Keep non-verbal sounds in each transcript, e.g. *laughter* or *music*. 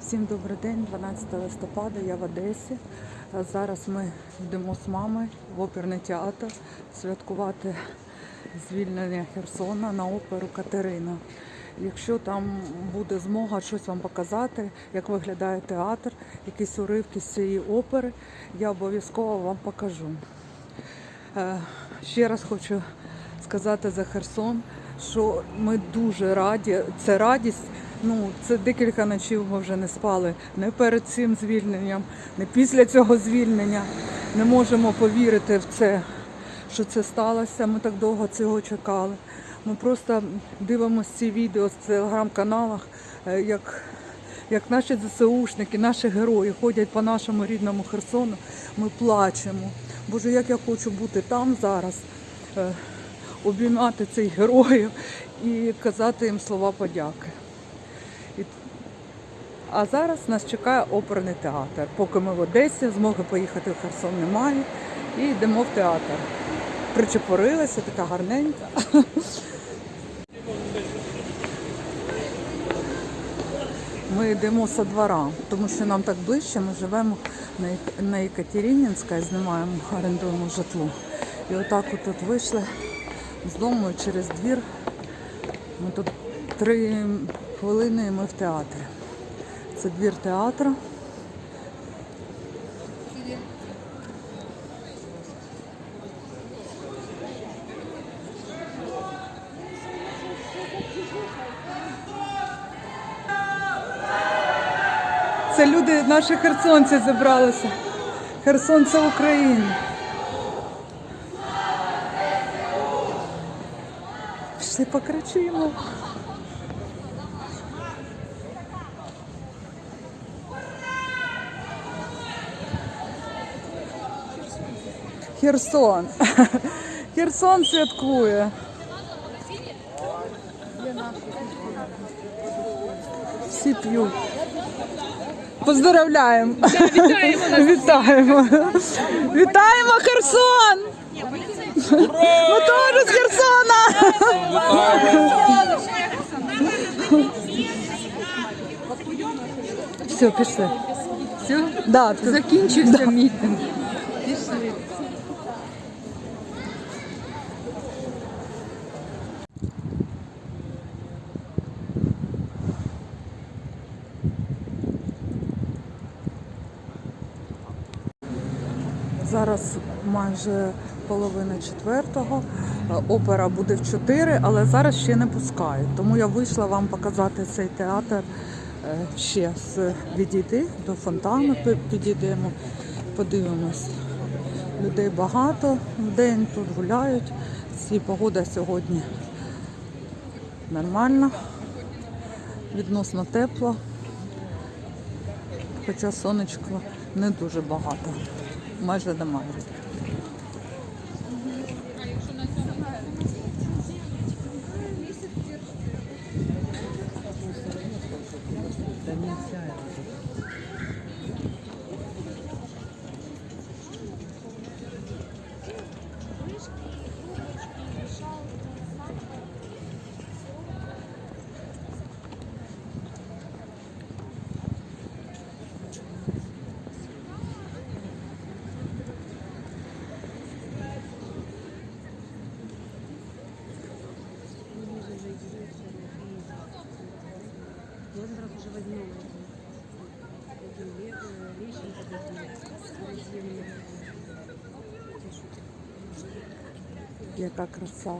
Всім добрий день, 12 листопада, я в Одесі. Зараз ми йдемо з мамою в оперний театр святкувати звільнення Херсона на оперу Катерина. Якщо там буде змога щось вам показати, як виглядає театр, якісь уривки з цієї опери, я обов'язково вам покажу. Е, Ще раз хочу сказати за Херсон, що ми дуже раді. Це радість. Ну, це декілька ночів ми вже не спали не перед цим звільненням, не після цього звільнення. Не можемо повірити в це, що це сталося. Ми так довго цього чекали. Ми просто дивимося ці відео в телеграм-каналах, е, як як наші ЗСУшники, наші герої ходять по нашому рідному Херсону, ми плачемо. Боже, як я хочу бути там зараз, е, обіймати цих героїв і казати їм слова подяки. А зараз нас чекає оперний театр. Поки ми в Одесі, змоги поїхати в Херсон немає. І йдемо в театр. Причепорилася, така гарненька. *laughs* Ми йдемо со двора, тому що нам так ближче, ми живемо на Екатеринінська, знімаємо, орендуємо житло. І отак от тут вийшли з дому через двір. Ми тут три хвилини і ми в театрі. Це двір театру. Це люди, наші херсонці зібралися. Херсон це Україна. Пішли покричимо. Херсон. *laughs* Херсон святкує. Всі п'ють. Поздравляємо. Вітаємо. *laughs* Вітаємо. Вітаємо Херсон! Ми теж з Херсона! Все, пішли. Все, Да, закінчився мітинг. Пішли. Зараз майже половина четвертого. Е, Опера буде в 4, але зараз ще не пускають. Тому я вийшла вам показати цей театр е, ще з відійти до фонтану. Підійдемо, подивимось. Людей багато в день тут гуляють. Всі погода сьогодні нормальна, відносно тепло. Хоча сонечка не дуже багато, майже до Лазарев Яка краса.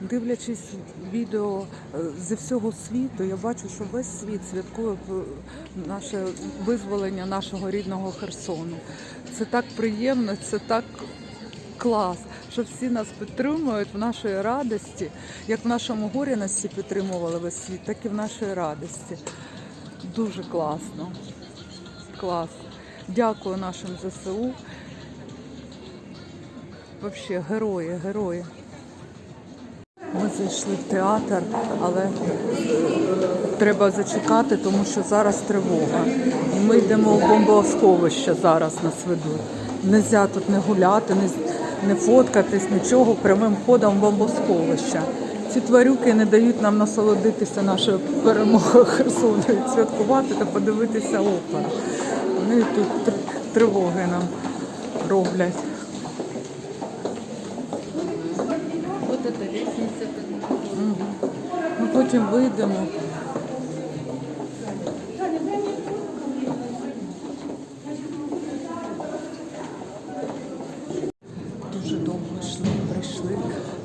Дивлячись відео е, зі всього світу, я бачу, що весь світ святкує наше визволення нашого рідного Херсону. Це так приємно, це так клас, що всі нас підтримують в нашій радості. Як в нашому горі нас всі підтримували весь світ, так і в нашій радості. Дуже класно. Клас. Дякую нашим ЗСУ. Взагалі, герої, герої. Ми зайшли в театр, але е, треба зачекати, тому що зараз тривога. Ми йдемо в бомбосховище зараз нас ведуть. Нельзя тут не гуляти, не, фоткатись, нічого, прямим ходом в бомбосховище. ці тварюки не дають нам насолодитися нашою перемогою Херсону, святкувати та подивитися оперу. Вони тут тривоги нам роблять. Потім вийдемо. Дуже довго йшли, прийшли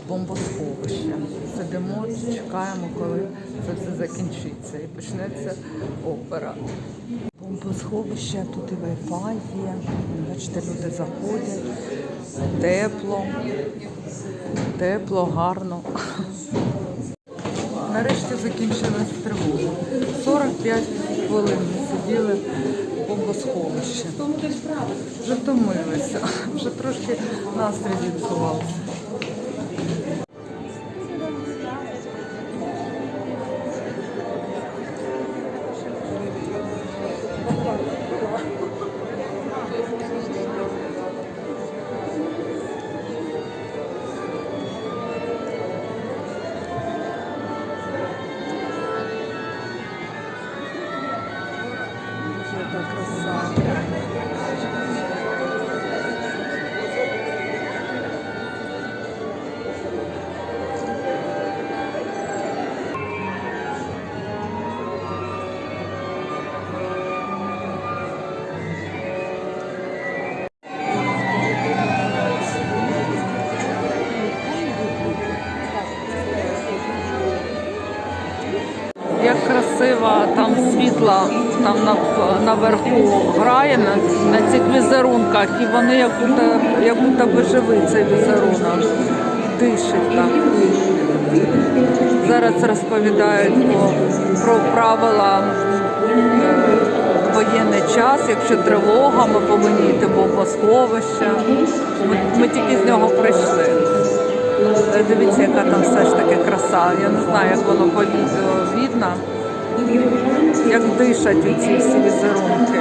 в бомбосховище. Сидимо, чекаємо, коли це все закінчиться і почнеться опера. Бомбосховище, тут і Wi-Fi є. Бачите, люди заходять. Тепло, тепло, гарно. Нарешті закінчилась тривога. 45 хвилин ми сиділи в бомбосховищі. Вже втомилися, вже трошки настрій зіпсувався. Світло там наверху грає на, на цих візерунках, і вони як будто, як будто би живий цей візерунок. Дишить так. Зараз розповідають про, про правила е, воєнний час, якщо тривога, ми повинні йти в бомбосховище. Ми, ми тільки з нього прийшли. Е, Дивіться, яка там все ж таки краса. Я не знаю, як воно по відео видно. Як дишать ці всі візерунки.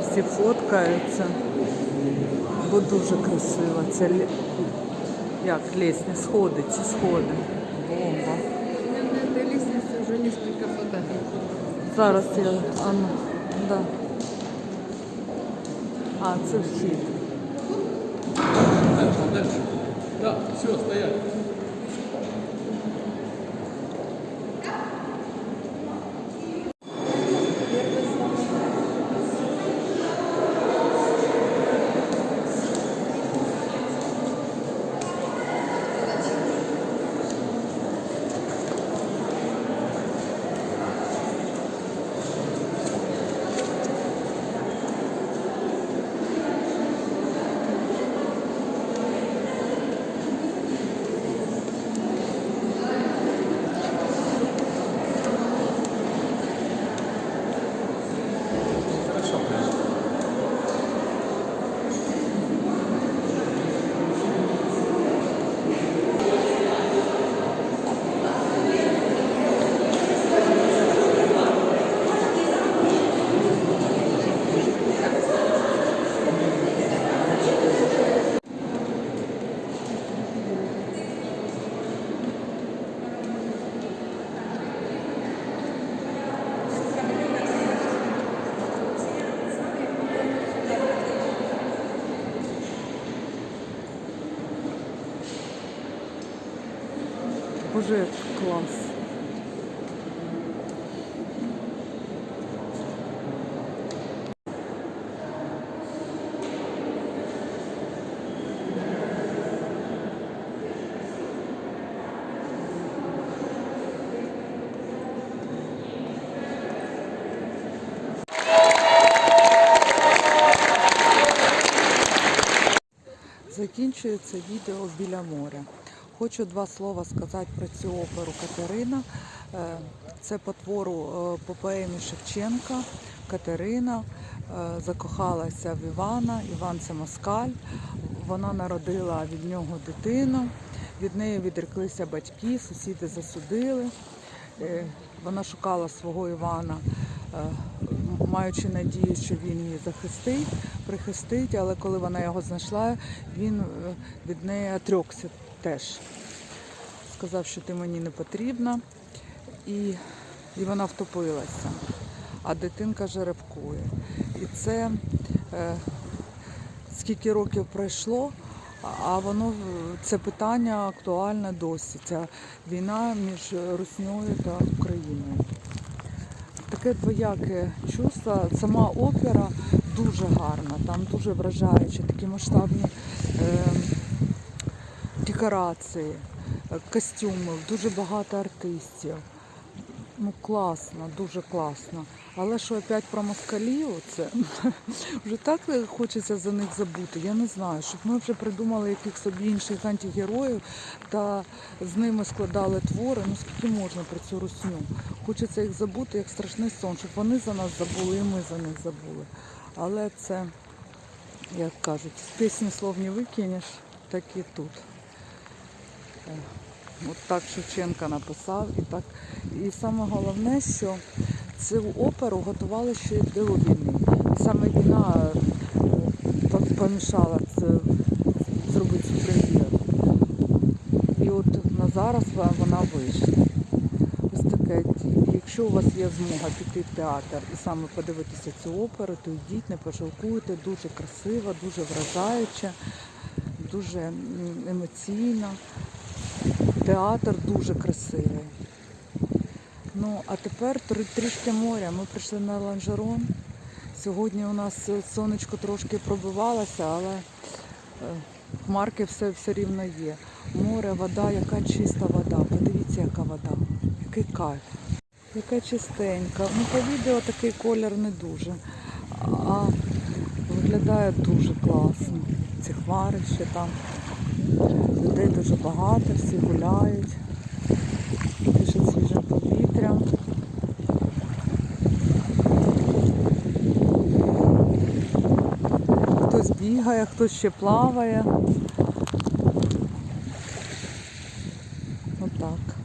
Всі бо дуже красиво. Це як лісня, сходи, ці сходи. Бомба. Це этой вже несколько фотографій. Зараз я. А, ну, да. а це вхід. Дальше, дальше. Да, все, стоять. Боже, клас. Закінчується відео біля моря. Хочу два слова сказати про цю оперу Катерина. Е, Це по твору е, по Шевченка Катерина е, закохалася в Івана. Іван це москаль. Вона народила від нього дитину. Від неї відреклися батьки, сусіди засудили. Вона шукала свого Івана, маючи надію, що він її захистить, прихистить, але коли вона його знайшла, він від неї отрекся теж. Сказав, що ти мені не потрібна, і, і вона втопилася. А дитинка жеребкує. І це е, скільки років пройшло, а- воно це питання актуальне досі. Ця війна між Руснею та Україною. Таке двояке чувство. Сама опера дуже гарна, там дуже вражаючі, такі масштабні е, декорації, костюми, дуже багато артистів. Ну класно, дуже класно. Але що опять про москалів, це *laughs* вже так хочеться за них забути. Я не знаю, щоб ми вже придумали якихось собі інших антигероїв та з ними складали твори. Ну скільки можна про цю русню? Хочеться їх забути, як страшний сон, щоб вони за нас забули, і ми за них забули. Але це, як кажуть, з пісні слов не викинеш, так і тут. Е, От так Шевченка написав. І так. І саме головне, що цю оперу готували ще до війни. Саме війна е, помішала це, зробити цю прем'єру. І от на зараз вона- вийшла. Ось таке. Якщо у вас є змога піти в театр і саме подивитися цю оперу, то йдіть, не пожалкуйте. Дуже красива, дуже вражаюча, дуже емоційна. Театр дуже красивий. Ну, а тепер трішки моря. Ми прийшли на ланжерон. Сьогодні у нас е, сонечко трошки пробивалося, але е, хмарки все, все рівно є. Море, вода, яка чиста вода. Подивіться, яка вода. Який кайф. Яка чистенька. Ну, по відео такий колір не дуже. А виглядає дуже класно. Ці хмари ще там. Людей дуже багато, всі гуляють, дишать свіже повітря. Хтось бігає, хтось ще плаває. Отак.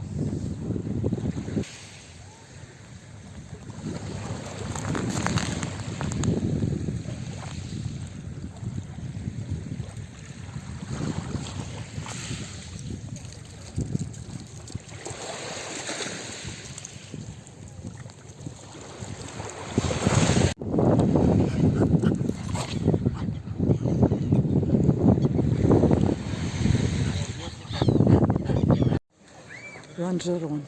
Ланжерон.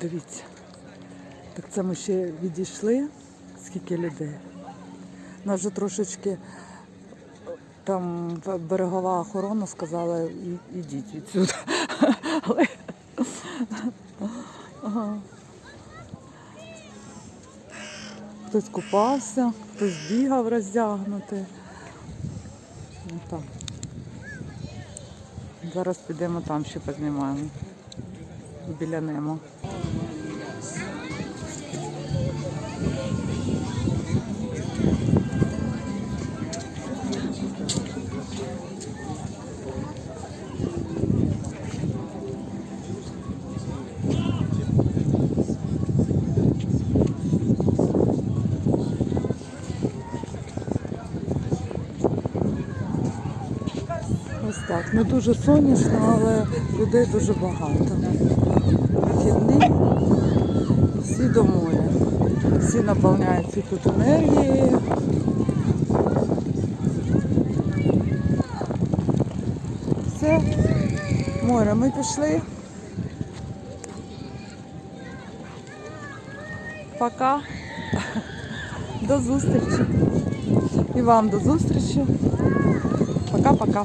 Дивіться. Так це ми ще відійшли. Скільки людей. Нас вже трошечки там берегова охорона сказала, «І- ідіть відсюди. *laughs* Але... Ага. Хтось купався, хтось бігав роздягнутий. Ну. Зараз підемо там ще познімаємо. Біля Немо. Ось так. Не дуже сонячно, але людей дуже багато. Вихідний, всі до моря. Всі наповняються тут енергією. Все, море, ми пішли. Пока. До зустрічі. І вам до зустрічі. Пока-пока.